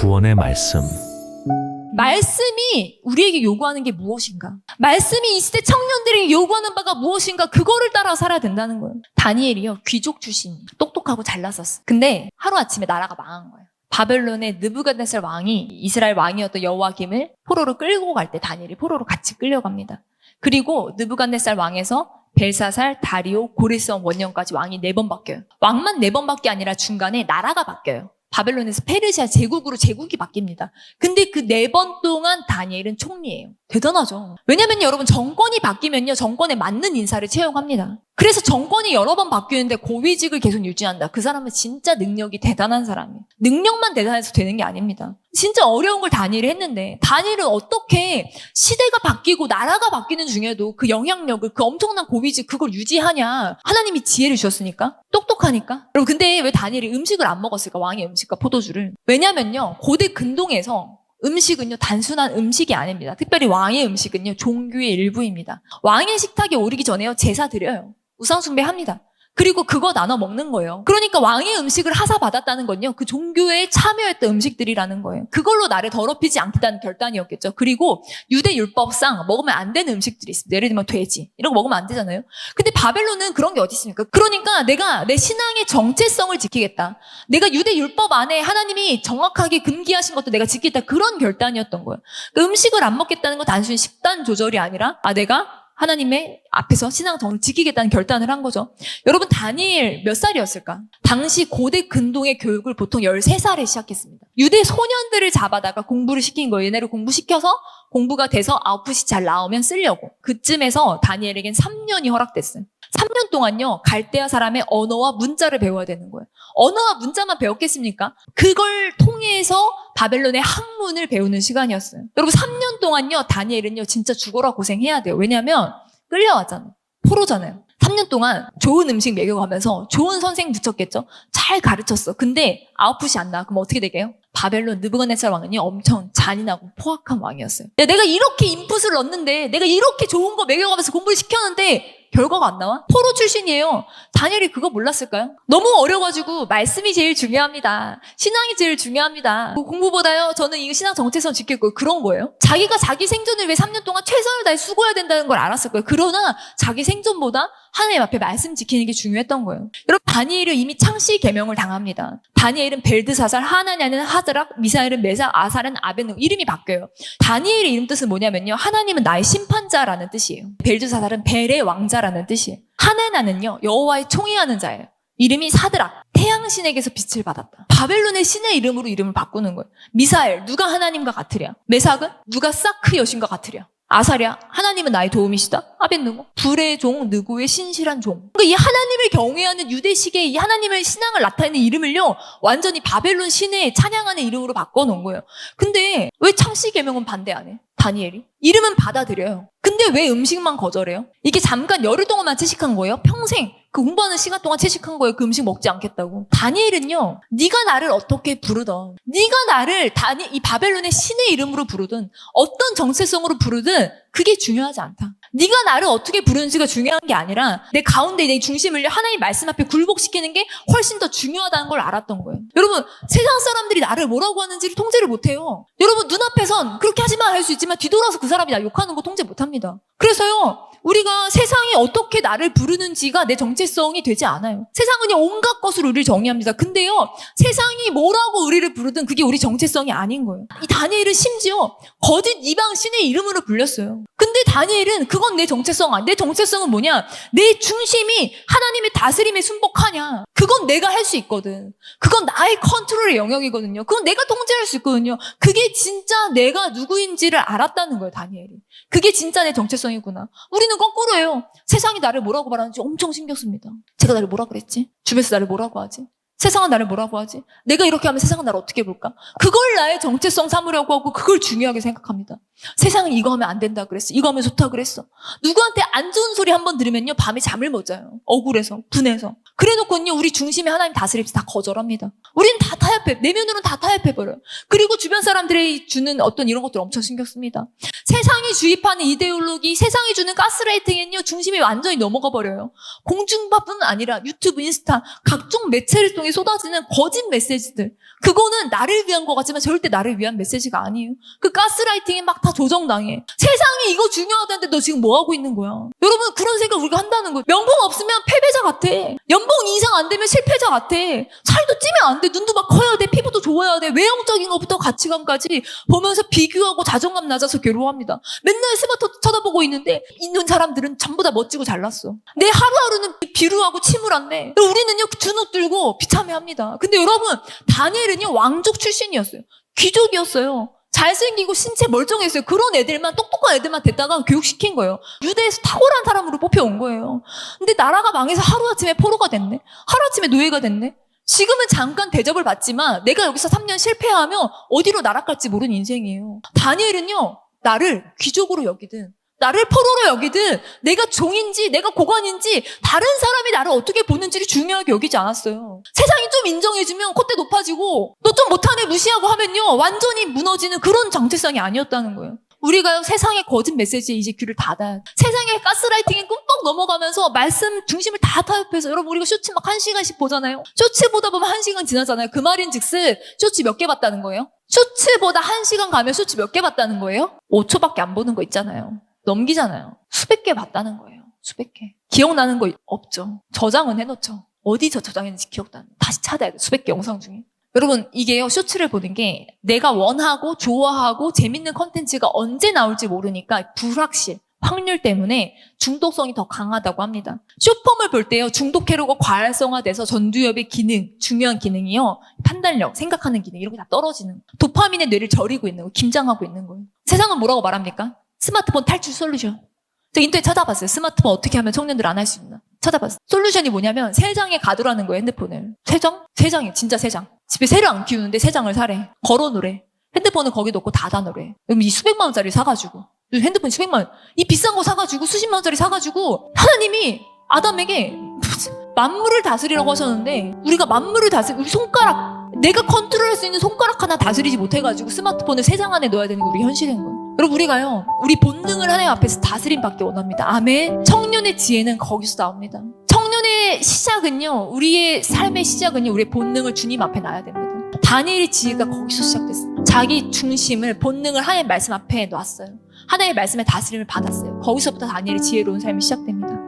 구원의 말씀. 말씀이 우리에게 요구하는 게 무엇인가? 말씀이 이 시대 청년들에게 요구하는 바가 무엇인가? 그거를 따라 살아야 된다는 거예요. 다니엘이요. 귀족 출신. 똑똑하고 잘났었어. 근데 하루아침에 나라가 망한 거예요. 바벨론의 느부갓네살 왕이 이스라엘 왕이었던 여호와김을 포로로 끌고 갈 때 다니엘이 포로로 같이 끌려갑니다. 그리고 느부갓네살 왕에서 벨사살, 다리오, 고레스원 원년까지 왕이 네 번 바뀌어요. 왕만 네 번밖에 아니라 중간에 나라가 바뀌어요. 바벨론에서 페르시아 제국으로 제국이 바뀝니다. 근데 그 네 번 동안 다니엘은 총리예요. 대단하죠. 왜냐면 여러분 정권이 바뀌면요 정권에 맞는 인사를 채용합니다. 그래서 정권이 여러 번 바뀌는데 고위직을 계속 유지한다. 그 사람은 진짜 능력이 대단한 사람이에요. 능력만 대단해서 되는 게 아닙니다. 진짜 어려운 걸 다니엘이 했는데 다니엘은 어떻게 시대가 바뀌고 나라가 바뀌는 중에도 그 영향력을 그 엄청난 고위직 그걸 유지하냐? 하나님이 지혜를 주셨으니까 똑똑하니까. 여러분 근데 왜 다니엘이 음식을 안 먹었을까? 왕의 음식과 포도주를. 왜냐면요 고대 근동에서 음식은요, 단순한 음식이 아닙니다. 특별히 왕의 음식은요, 종교의 일부입니다. 왕의 식탁에 오르기 전에요, 제사 드려요. 우상숭배 합니다. 그리고 그거 나눠 먹는 거예요. 그러니까 왕의 음식을 하사받았다는 건요, 그 종교에 참여했던 음식들이라는 거예요. 그걸로 나를 더럽히지 않겠다는 결단이었겠죠. 그리고 유대 율법상 먹으면 안 되는 음식들이 있습니다. 예를 들면 돼지. 이런 거 먹으면 안 되잖아요. 근데 바벨론은 그런 게 어디 있습니까? 그러니까 내가 내 신앙의 정체성을 지키겠다. 내가 유대 율법 안에 하나님이 정확하게 금기하신 것도 내가 지키겠다. 그런 결단이었던 거예요. 그 음식을 안 먹겠다는 건 단순히 식단 조절이 아니라 아 내가 하나님의 앞에서 신앙 정을 지키겠다는 결단을 한 거죠. 여러분 다니엘 몇 살이었을까? 당시 고대 근동의 교육을 보통 13살에 시작했습니다. 유대 소년들을 잡아다가 공부를 시킨 거예요. 얘네를 공부시켜서 공부가 돼서 아웃풋이 잘 나오면 쓰려고. 그쯤에서 다니엘에겐 3년이 허락됐어요. 3년 동안요, 갈대아 사람의 언어와 문자를 배워야 되는 거예요. 언어와 문자만 배웠겠습니까? 그걸 통해서 바벨론의 학문을 배우는 시간이었어요. 여러분, 3년 동안요, 다니엘은요, 진짜 죽어라 고생해야 돼요. 왜냐면, 끌려왔잖아요. 포로잖아요. 3년 동안 좋은 음식 먹여가면서 좋은 선생 붙였겠죠? 잘 가르쳤어. 근데 아웃풋이 안 나와. 그럼 어떻게 되게요? 바벨론 느부갓네살 왕은요 엄청 잔인하고 포악한 왕이었어요. 야, 내가 이렇게 인풋을 넣는데 내가 이렇게 좋은 거 먹여가면서 공부를 시켰는데 결과가 안 나와? 포로 출신이에요. 다니엘이 그거 몰랐을까요? 너무 어려가지고 말씀이 제일 중요합니다. 신앙이 제일 중요합니다. 뭐 공부보다요 저는 이 신앙 정체성 지킬 거예요. 그런 거예요. 자기가 자기 생존을 위해 3년 동안 최선을 다해 수고해야 된다는 걸 알았을 거예요. 그러나 자기 생존보다 하나님 앞에 말씀 지키는 게 중요했던 거예요. 여러분 다니엘은 이미 창시 계명을 당합니다. 다니엘은 벨드사살, 하나냐는 하드락, 미사엘은 메사, 아살은 아벤누 이름이 바뀌어요. 다니엘의 이름 뜻은 뭐냐면요. 하나님은 나의 심판자라는 뜻이에요. 벨드사살은 벨의 왕자 라는 뜻이에요. 하나나는요. 여호와의 총의하는 자예요. 이름이 사드락, 태양 신에게서 빛을 받았다. 바벨론의 신의 이름으로 이름을 바꾸는 거예요. 미사엘, 누가 하나님과 같으랴? 메삭은 누가 사크 여신과 같으랴? 아사랴, 하나님은 나의 도움이시다. 아벤누고, 불의 종, 느고의 신실한 종. 그러니까 이 하나님을 경외하는 유대식의 이 하나님의 신앙을 나타내는 이름을요, 완전히 바벨론 신의 찬양하는 이름으로 바꿔놓은 거예요. 근데 왜 창시 계명은 반대 안 해? 다니엘이? 이름은 받아들여요. 근데 왜 음식만 거절해요? 이게 잠깐 열흘 동안만 채식한 거예요? 평생 그 공부하는 시간 동안 채식한 거예요. 그 음식 먹지 않겠다고. 다니엘은요. 네가 나를 어떻게 부르던 네가 나를 다니 이 바벨론의 신의 이름으로 부르든 어떤 정체성으로 부르든 그게 중요하지 않다. 네가 나를 어떻게 부르는지가 중요한 게 아니라 내 가운데 내 중심을 하나님 말씀 앞에 굴복시키는 게 훨씬 더 중요하다는 걸 알았던 거예요. 여러분 세상 사람들이 나를 뭐라고 하는지를 통제를 못해요. 여러분 눈앞에선 그렇게 하지 마 할 수 있지만 뒤돌아서 그 사람이 나 욕하는 거 통제 못합니다. 그래서요. 우리가 세상이 어떻게 나를 부르는지가 내 정체성이 되지 않아요. 세상은요, 온갖 것으로 우리를 정의합니다. 근데요, 세상이 뭐라고 우리를 부르든 그게 우리 정체성이 아닌 거예요. 이 다니엘은 심지어 거짓 이방 신의 이름으로 불렸어요. 근데 다니엘은 그건 내 정체성 아니야. 내 정체성은 뭐냐? 내 중심이 하나님의 다스림에 순복하냐. 그건 내가 할 수 있거든. 그건 나의 컨트롤의 영역이거든요. 그건 내가 통제할 수 있거든요. 그게 진짜 내가 누구인지를 알았다는 거예요, 다니엘이. 그게 진짜 내 정체성이구나. 우리는 거꾸로예요. 세상이 나를 뭐라고 말하는지 엄청 신경 씁니다. 제가 나를 뭐라 그랬지? 주변에서 나를 뭐라고 하지? 세상은 나를 뭐라고 하지? 내가 이렇게 하면 세상은 나를 어떻게 볼까? 그걸 나의 정체성 삼으려고 하고 그걸 중요하게 생각합니다. 세상은 이거 하면 안 된다 그랬어. 이거 하면 좋다 그랬어. 누구한테 안 좋은 소리 한 번 들으면요. 밤에 잠을 못 자요. 억울해서, 분해서. 그래 놓고는요. 우리 중심에 하나님 다스립니다. 다 거절합니다. 다 타협해. 내면으로는 다 타협해버려요. 그리고 주변 사람들이 주는 어떤 이런 것들 엄청 신경 씁니다. 세상이 주입하는 이데올로기, 세상이 주는 가스라이팅은요, 중심이 완전히 넘어가 버려요. 공중파뿐 아니라 유튜브, 인스타, 각종 매체를 통해 쏟아지는 거짓 메시지들. 그거는 나를 위한 것 같지만 절대 나를 위한 메시지가 아니에요. 그 가스라이팅이 막 다 조정당해. 세상이 이거 중요하다는데 너 지금 뭐 하고 있는 거야? 여러분 그런 생각 우리가 한다는 거예요. 명품 없으면 패배자 같아. 연봉 인상 안 되면 실패자 같아. 살도 찌면 안 돼. 눈도 막 커야 돼. 피부도 좋아야 돼. 외형적인 것부터 가치관까지 보면서 비교하고 자존감 낮아서 괴로워합니다. 맨날 스마트 쳐다보고 있는데 있는 사람들은 전부 다 멋지고 잘났어. 내 하루하루는 비루하고 침울한데 우리는요 주눅 들고 비참해합니다. 근데 여러분 다니엘은요 왕족 출신이었어요. 귀족이었어요. 잘생기고 신체 멀쩡했어요. 그런 애들만 똑똑한 애들만 됐다가 교육시킨 거예요. 유대에서 탁월한 사람으로 뽑혀온 거예요. 근데 나라가 망해서 하루아침에 포로가 됐네. 하루아침에 노예가 됐네. 지금은 잠깐 대접을 받지만 내가 여기서 3년 실패하면 어디로 날아갈지 모르는 인생이에요. 다니엘은요. 나를 귀족으로 여기든 나를 포로로 여기든 내가 종인지 내가 고관인지 다른 사람이 나를 어떻게 보는지를 중요하게 여기지 않았어요. 세상이 좀 인정해주면 콧대 높아지고 너 좀 못하네 무시하고 하면요 완전히 무너지는 그런 정체성이 아니었다는 거예요. 우리가요 세상의 거짓 메시지에 이제 귀를 닫아야 세상의 가스라이팅에 꿈뻑 넘어가면서 말씀 중심을 다 타협해서 여러분 우리가 쇼츠 막 한 시간씩 보잖아요. 쇼츠 보다 보면 한 시간 지나잖아요. 그 말인 즉슨 쇼츠 몇 개 봤다는 거예요? 쇼츠보다 한 시간 가면 쇼츠 몇 개 봤다는 거예요? 5초밖에 안 보는 거 있잖아요. 넘기잖아요. 수백 개 봤다는 거예요. 수백 개. 기억나는 거 없죠. 저장은 해놓죠. 어디서 저장했는지 기억도 안 나. 다시 찾아야 돼. 수백 개 영상 중에. 여러분 이게요 쇼츠를 보는 게 내가 원하고 좋아하고 재밌는 컨텐츠가 언제 나올지 모르니까 불확실 확률 때문에 중독성이 더 강하다고 합니다. 쇼폼을 볼 때요 중독 회로가 과활성화돼서 전두엽의 기능 중요한 기능이요 판단력 생각하는 기능 이런 게 다 떨어지는. 도파민의 뇌를 저리고 있는 거예요 김장하고 있는 거예요. 세상은 뭐라고 말합니까? 스마트폰 탈출 솔루션. 제가 인터넷 찾아봤어요. 스마트폰 어떻게 하면 청년들 안 할 수 있나? 찾아봤어요. 솔루션이 뭐냐면 세 장에 가두라는 거예요, 핸드폰을. 세 장? 세 장이에요. 진짜 세 장. 집에 새를 안 키우는데 세 장을 사래. 걸어 놓으래. 핸드폰을 거기 놓고 닫아 놓으래. 그럼 이 수백만 원짜리 사가지고. 핸드폰 수백만 원. 이 비싼 거 사가지고 수십만 원짜리 사가지고 하나님이 아담에게 만물을 다스리라고 하셨는데 우리가 만물을 다스리 우리 손가락 내가 컨트롤할 수 있는 손가락 하나 다스리지 못해가지고 스마트폰을 세 장 안에 넣어야 되는 게 우리 현실인 거예요. 여러분 우리가요 우리 본능을 하나님 앞에서 다스림 받기 원합니다. 아멘. 청년의 지혜는 거기서 나옵니다. 청년의 시작은요 우리의 삶의 시작은요 우리의 본능을 주님 앞에 놔야 됩니다. 다니엘의 지혜가 거기서 시작됐어요. 자기 중심을 본능을 하나님 말씀 앞에 놨어요. 하나님의 말씀에 다스림을 받았어요. 거기서부터 다니엘의 지혜로운 삶이 시작됩니다.